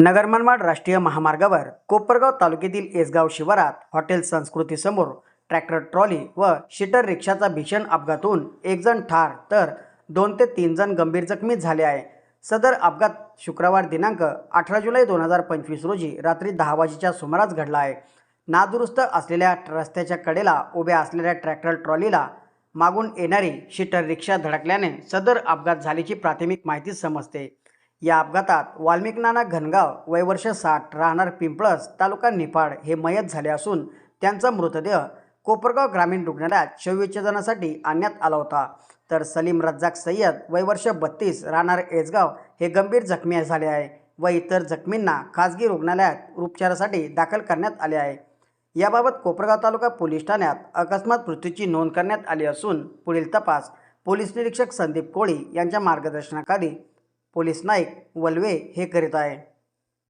नगर मनमाड राष्ट्रीय महामार्गावर कोपरगाव तालुक्यातील एसगाव शिवारात हॉटेल संस्कृतीसमोर ट्रॅक्टर ट्रॉली व शिटर रिक्षाचा भीषण अपघात होऊन एक जण ठार तर दोन ते तीन जण गंभीर जखमी झाले आहे. सदर अपघात शुक्रवार दिनांक अठरा जुलै दोन हजार पंचवीस रोजी रात्री दहा वाजेच्या सुमारास घडला आहे. नादुरुस्त असलेल्या रस्त्याच्या कडेला उभ्या असलेल्या ट्रॅक्टर ट्रॉलीला मागून येणारी शिटर रिक्षा धडकल्याने सदर अपघात झाल्याची प्राथमिक माहिती समजते. या अपघातात वाल्मिक नाना घनगाव वयवर्ष साठ राहणार पिंपळस तालुका निफाड हे मयत झाले असून त्यांचा मृतदेह कोपरगाव ग्रामीण रुग्णालयात शवविच्छेदनासाठी आणण्यात आला होता. तर सलीम रज्जाक सय्यद वयवर्ष बत्तीस राहणार एजगाव हे गंभीर जखमी झाले आहे व इतर जखमींना खाजगी रुग्णालयात उपचारासाठी दाखल करण्यात आले आहे. याबाबत कोपरगाव तालुका पोलीस ठाण्यात अकस्मात मृत्यूची नोंद करण्यात आली असून पुढील तपास पोलीस निरीक्षक संदीप कोळी यांच्या मार्गदर्शनाखाली पोलीस नाईक वलवे हे करीत आहे.